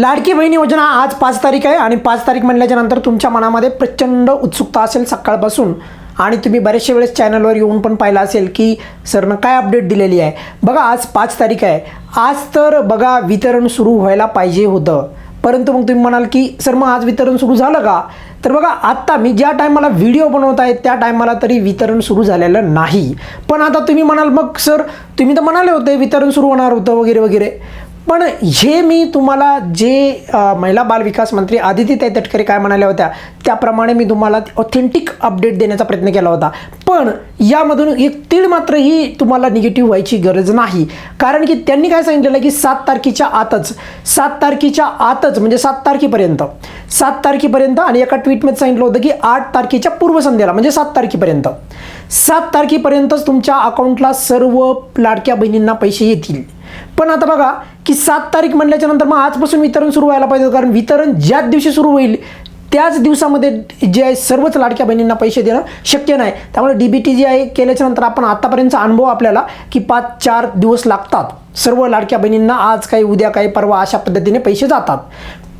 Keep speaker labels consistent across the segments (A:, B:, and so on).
A: लाडकी बहीण योजना आज पाच तारीख आहे आणि पाच तारीख म्हटल्याच्या नंतर तुमच्या मनामध्ये प्रचंड उत्सुकता असेल सकाळपासून. आणि तुम्ही बरेचशा वेळेस चॅनलवर येऊन पण पाहिलं असेल की सरनं काय अपडेट दिलेली आहे? बघा आज पाच तारीख आहे. आज तर बघा वितरण सुरू व्हायला पाहिजे होतं. परंतु मग तुम्ही म्हणाल की सर मग आज वितरण सुरू झालं का? तर बघा आत्ता मी ज्या टायमाला व्हिडिओ बनवत आहे त्या टायमाला तरी वितरण सुरू झालेलं नाही. पण आता तुम्ही म्हणाल मग सर तुम्ही तर म्हणाले होते वितरण सुरू होणार होतं वगैरे वगैरे. पण हे मी तुम्हाला जे महिला बाल विकास मंत्री आदितीताई तटकरे काय म्हणाल्या होत्या त्याप्रमाणे मी तुम्हाला ऑथेंटिक अपडेट देण्याचा प्रयत्न केला होता. पण यामधून एक तीळ मात्र ही तुम्हाला निगेटिव्ह व्हायची गरज नाही. कारण की त्यांनी काय सांगितलेलं की सात तारखेच्या आतच सात तारखेच्या आतच म्हणजे सात तारखेपर्यंत सात तारखेपर्यंत आणि एका ट्विटमध्ये सांगितलं होतं की आठ तारखेच्या पूर्वसंध्येला म्हणजे सात तारखेपर्यंत. सात तारखेपर्यंतच तुमच्या अकाउंटला सर्व लाडक्या बहिणींना पैसे येतील. पण आता बघा की सात तारीख म्हणल्याच्या नंतर मग आजपासून वितरण सुरू व्हायला पाहिजे कारण वितरण ज्याच दिवशी सुरू होईल त्याच दिवसामध्ये जे आहे सर्वच लाडक्या बहिणींना पैसे देणं शक्य नाही. त्यामुळे डी बी टी जे आहे केल्याच्यानंतर आपण आत्तापर्यंतचा अनुभव आपल्याला की पाच चार दिवस लागतात. सर्व लाडक्या बहिणींना आज काही उद्या काही परवा अशा पद्धतीने पैसे जातात.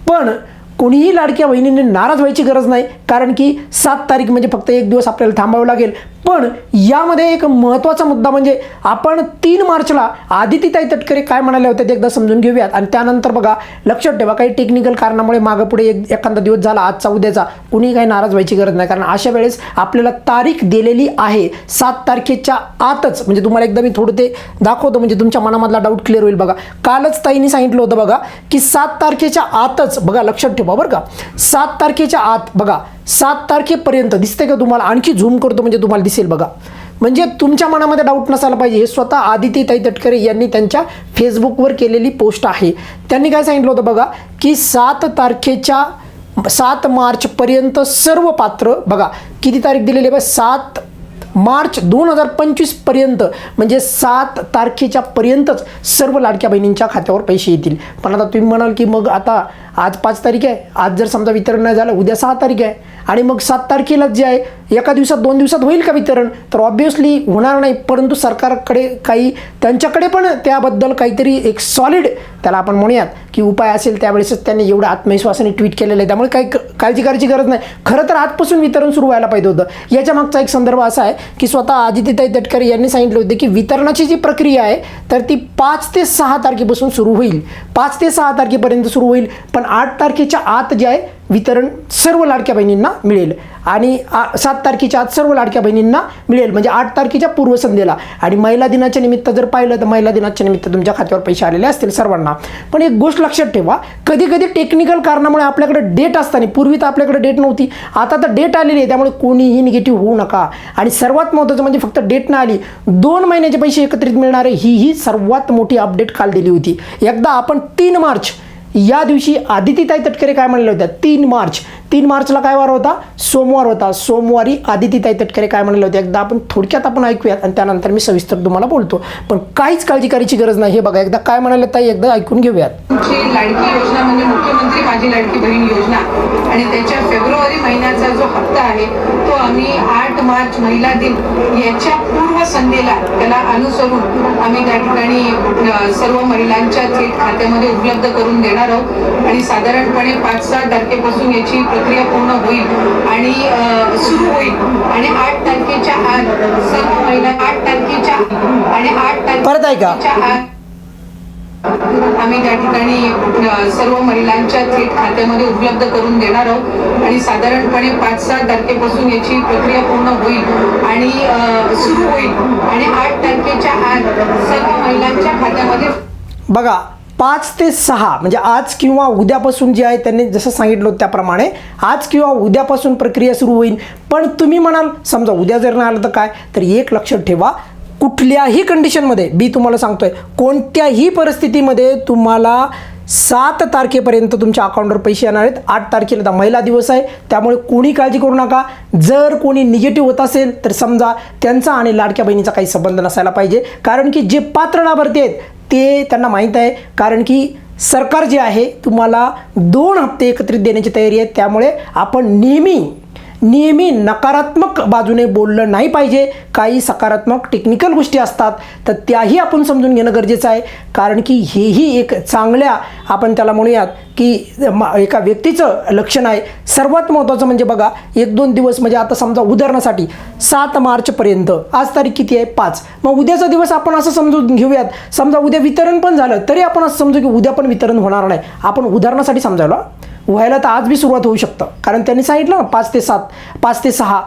A: पण कोणीही लाडक्या बहिणींनी नाराज व्हायची गरज नाही. कारण की सात तारीख म्हणजे फक्त एक दिवस आपल्याला थांबावं लागेल. पण यामध्ये एक महत्त्वाचा मुद्दा म्हणजे आपण तीन मार्चला आदितीताई तटकरे काय म्हणाले होते ते एकदा समजून घेऊयात. आणि त्यानंतर बघा लक्षात ठेवा काही टेक्निकल कारणामुळे मागं पुढे एक एखादा दिवस झाला आजचा उद्याचा कुणी काही नाराज व्हायची गरज नाही. कारण अशा वेळेस आपल्याला तारीख दिलेली आहे सात तारखेच्या आतच. म्हणजे तुम्हाला एकदा मी थोडं ते दाखवतो म्हणजे तुमच्या मनामधला डाऊट क्लिअर होईल बघा. कालच ताईंनी सांगितलं होतं बघा की सात तारखेच्या आतच बघा लक्षात ठेवा बरं का. सात तारखेच्या आत बघा सात तारखेपर्यंत दिसते का तुम्हाला? आणखी झूम करतो म्हणजे तुम्हाला दिसेल बघा. म्हणजे तुमच्या मनामध्ये डाऊट नसायला पाहिजे. हे स्वतः आदितीताई तटकरे यांनी त्यांच्या फेसबुकवर केलेली पोस्ट आहे. त्यांनी काय सांगितलं होतं बघा की सात तारखेच्या सात मार्चपर्यंत सर्व पात्र बघा किती तारीख दिलेली आहे सात मार्च दोन हजार पंचवीसपर्यंत म्हणजे सात तारखेच्या पर्यंतच सर्व लाडक्या बहिणींच्या खात्यावर पैसे येतील. पण आता तुम्ही म्हणाल की मग आता आज पाच तारीख आहे. आज जर समजा वितरण नाही झालं उद्या सहा तारीख आहे. आणि मग सात तारखेला जे आहे एका दिवसात दोन दिवसात होईल का वितरण? तर ऑब्व्हियसली होणार नाही. परंतु सरकारकडे काही त्यांच्याकडे पण त्याबद्दल काहीतरी एक सॉलिड त्याला आपण म्हणूयात की उपाय असेल त्यावेळेसच त्यांनी एवढं आत्मविश्वासाने ट्विट केलेलं आहे. त्यामुळे काही काळजी करायची गरज नाही. खरं तर आजपासून वितरण सुरू व्हायला पाहिजे होतं. याच्या मागचा एक संदर्भ असा आहे की स्वतः आदित्यताई तटकरे यांनी सांगितले होते की वितरणाची जी प्रक्रिया आहे तर ती पाच ते सहा तारखेपासून सुरू होईल. पाच ते सहा तारखेपर्यंत सुरू होईल. पण आठ तारखेच्या आत जे आहे वितरण सर्व लाडक्या बहिणींना मिळेल. आणि आ- सात तारखेच्या आत सर्व लाडक्या बहिणींना मिळेल. म्हणजे आठ तारखेच्या पूर्वसंध्येला. आणि महिला दिनाच्या निमित्त जर पाहिलं तर महिला दिनाच्या निमित्त तुमच्या खात्यावर पैसे आलेले असतील सर्वांना. पण एक गोष्ट लक्षात ठेवा कधी कधी टेक्निकल कारणामुळे आपल्याकडे डेट असताना पूर्वी तर आपल्याकडे डेट नव्हती. आता तर डेट आलेली आहे त्यामुळे कोणीही निगेटिव्ह होऊ नका. आणि सर्वात महत्त्वाचं म्हणजे फक्त डेट न आली दोन महिन्याचे पैसे एकत्रित मिळणारे ही ही सर्वात मोठी अपडेट काल दिली होती. एकदा आपण तीन मार्च या दिवशी आदितीताई तटकरे काय म्हणल्या होत्या तीन मार्च. तीन मार्चला काय वार होता? सोमवार होता. सोमवारी आदितीताई तटकरे काय म्हणले होते? एकदा आपण थोडक्यात आपण ऐकूयात आणि त्यानंतर मी सविस्तर तुम्हाला बोलतो. पण काहीच काळजी करायची गरज नाही हे बघा. एकदा काय म्हणाले ताई? एकदा ऐकून घेऊयात.
B: तुमची लाडकी योजना म्हणजे मुख्यमंत्री माझी लाडकी बहीण योजना. आणि त्याच्या फेब्रुवारी महिन्याचा जो हप्ता आहे तो आम्ही आठ मार्च महिला दिन याच्या पूर्व संध्येला त्याला अनुसरून आम्ही त्या ठिकाणी सर्व महिलांच्या थेट खात्यामध्ये उपलब्ध करून देणार आहोत. आणि साधारणपणे पाच सहा तारखेपासून याची प्रक्रिया पूर्ण होईल आणि सुरू होईल. आणि आठ तारखेच्या आत सर्व महिला आठ तारखेच्या आणि आठ. तारखेच्या आत आम्ही त्या ठिकाणी सर्व महिलांच्या थेट खात्यामध्ये उपलब्ध करून देणार आहोत. आणि साधारणपणे पाच सहा तारखेपासून याची प्रक्रिया पूर्ण होईल आणि सुरू होईल. आणि आठ तारखेच्या आत सर्व महिलांच्या खात्यामध्ये
A: बघा पाच ते सहा म्हणजे आज किंवा उद्यापासून जे आहे त्यांनी जसं सांगितलं त्याप्रमाणे आज किंवा उद्यापासून प्रक्रिया सुरू होईल. पण तुम्ही म्हणाल समजा उद्या जर नाही आलं तर काय? तर एक लक्षात ठेवा कुठल्याही कंडिशनमध्ये मी तुम्हाला सांगतोय कोणत्याही परिस्थितीमध्ये तुम्हाला सात तारखेपर्यंत तुमच्या अकाउंटवर पैसे येणार आहेत. आठ तारखेला तर महिला दिवस आहे. त्यामुळे कोणी काळजी करू नका. जर कोणी निगेटिव्ह होत असेल तर समजा त्यांचा आणि लाडक्या बहिणीचा काही संबंध नसायला पाहिजे. कारण की जे पात्र लाभार्थी आहेत ते त्यांना माहीत आहे. कारण की सरकार जे आहे तुम्हाला दोन हप्ते एकत्रित देण्याची तयारी आहे. त्यामुळे आपण नेहमी नेहमी नकारात्मक बाजूने बोललं नाही पाहिजे. काही सकारात्मक टेक्निकल गोष्टी असतात तर त्याही आपण समजून घेणं गरजेचं आहे. कारण की हेही एक चांगल्या आपण त्याला म्हणूयात की म- एका व्यक्तीचं लक्षण आहे. सर्वात महत्त्वाचं म्हणजे बघा एक दोन दिवस म्हणजे आता समजा उदाहरणासाठी सात मार्चपर्यंत आज तारीख किती आहे? पाच. मग उद्याचा दिवस आपण असं समजून घेऊयात. समजा उद्या वितरण पण झालं तरी आपण असं समजू की उद्या पण वितरण होणार नाही. आपण उदाहरणासाठी समजायला व्हायला तर आज बी सुरुवात होऊ शकतं. कारण त्यांनी सांगितलं ना पाच ते सात पाच ते सहा.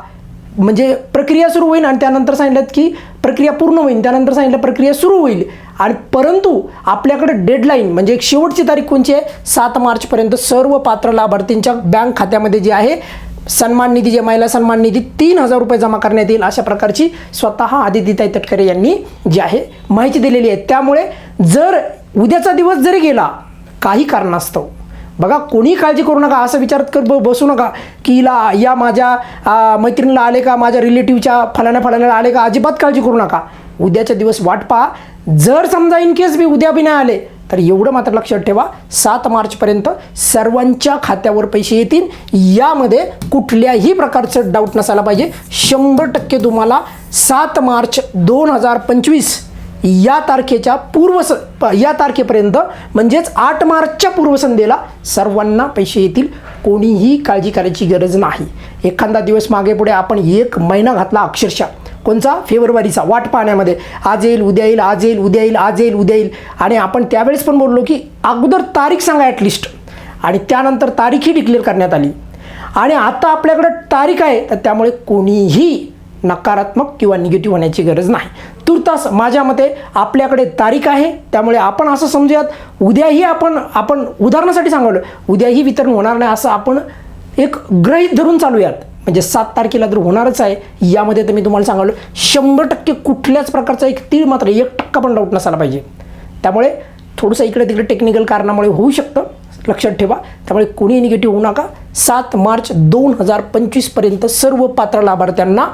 A: म्हणजे प्रक्रिया सुरू होईल आणि त्यानंतर सांगितलं की प्रक्रिया पूर्ण होईल. त्यानंतर सांगितलं प्रक्रिया सुरू होईल. आणि परंतु आपल्याकडे डेडलाईन म्हणजे एक शेवटची तारीख कोणची आहे? सात मार्चपर्यंत सर्व पात्र लाभार्थींच्या बँक खात्यामध्ये जे आहे सन्मान निधी जे महिला सन्मान निधी तीन हजार रुपये जमा करण्यात येईल अशा प्रकारची स्वतः आदितीताई तटकरे यांनी जी आहे माहिती दिलेली आहे. त्यामुळे जर उद्याचा दिवस जरी गेला काही कारणास्तव बघा कोणी काळजी करू नका असं विचारत कर ब- बसू नका की हिला या माझ्या मैत्रिणीला आले का माझ्या रिलेटिव्हच्या फलाण्या फलाण्याला आले का अजिबात काळजी करू नका. उद्याच्या दिवस वाट पहा. जर समजा इन केस मी उद्या बी नाही आले तर एवढं मात्र लक्षात ठेवा सात मार्चपर्यंत सर्वांच्या खात्यावर पैसे येतील. यामध्ये कुठल्याही प्रकारचं डाऊट नसायला पाहिजे. शंभर टक्के तुम्हाला सात मार्च दोन हजार पंचवीस या तारखेच्या पूर्व प- या तारखेपर्यंत म्हणजेच आठ मार्चच्या पूर्वसंध्येला सर्वांना पैसे येतील. कोणीही काळजी करायची गरज नाही. एखादा दिवस मागे पुढे आपण एक महिना घातला अक्षरशः. कोणचा फेब्रुवारीचा. वाट पाहण्यामध्ये. आज येईल उद्या येईल आज येईल उद्या येईल आज येईल उद्या येईल. आणि आपण त्यावेळेस पण बोललो की अगोदर तारीख सांगा ॲटलिस्ट आणि त्यानंतर तारीखही डिक्लेअर करण्यात आली. आणि आता आपल्याकडं तारीख आहे तर त्यामुळे कोणीही नकारात्मक किंवा निगेटिव्ह होण्याची गरज नाही. तुर्तास माझ्या मते आपल्याकडे तारीख आहे. त्यामुळे आपण असं समजूयात. उद्याही आपण आपण उदाहरणासाठी सांगवलं उद्याही वितरण होणार नाही असं आपण एक ग्रहित धरून चालूयात. म्हणजे सात तारखेला तर होणारच आहे. यामध्ये तर मी तुम्हाला सांगालो शंभर टक्के कुठल्याच प्रकारचा एक तीळ मात्र एक टक्का पण डाऊट नसायला पाहिजे. त्यामुळे थोडंसं इकडे तिकडे टेक्निकल कारणामुळे होऊ शकतं. लक्षात ठेवा. त्यामुळे कोणी निगेटिव्ह होऊ नका. सात मार्च दोन हजार पंचवीसपर्यंत सर्व पात्र लाभार्थ्यांना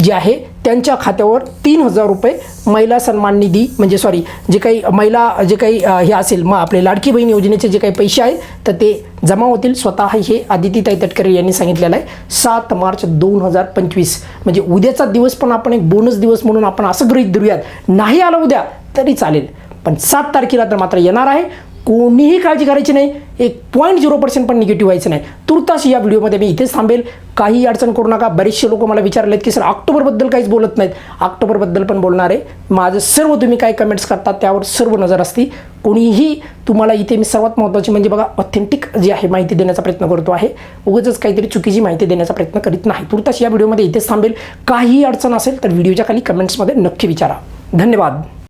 A: जे आहे त्यांच्या खात्यावर तीन हजार रुपये महिला सन्मान निधी म्हणजे सॉरी जे काही महिला जे काही हे असेल मग आपले लाडकी बहीण योजनेचे जे काही पैसे आहे तर ते जमा होतील. स्वतः हे आदितीताई तटकरे यांनी सांगितलेलं आहे. सात मार्च दोन हजार पंचवीस. म्हणजे उद्याचा दिवस पण आपण एक बोनस दिवस म्हणून आपण असं गृहित धरूयात. नाही आलं उद्या तरी चालेल. पण सात तारखेला तर मात्र येणार आहे. कोणीही काळजी करायची नाही एक पॉईंट झिरो पर्सेंट पण निगेटिव्ह व्हायचं नाही. तुर्तास या व्हिडिओमध्ये मी इथेच थांबेल. काही अडचण करू नका. बरेचसे लोक मला विचारलेत की सर ऑक्टोबरबद्दल काहीच बोलत नाहीत. ऑक्टोबरबद्दल पण बोलणार आहे. माझं सर्व तुम्ही काय कमेंट्स करतात त्यावर सर्व नजर असते कोणीही तुम्हाला इथे मी सर्वात महत्त्वाची म्हणजे बघा ऑथेंटिक जी आहे माहिती देण्याचा प्रयत्न करतो आहे. उगाच काहीतरी चुकीची माहिती देण्याचा प्रयत्न करीत नाही. तुर्तास या व्हिडिओमध्ये इथेच थांबेल. काही अडचण असेल तर व्हिडिओच्या खाली कमेंट्समध्ये नक्की विचारा. धन्यवाद.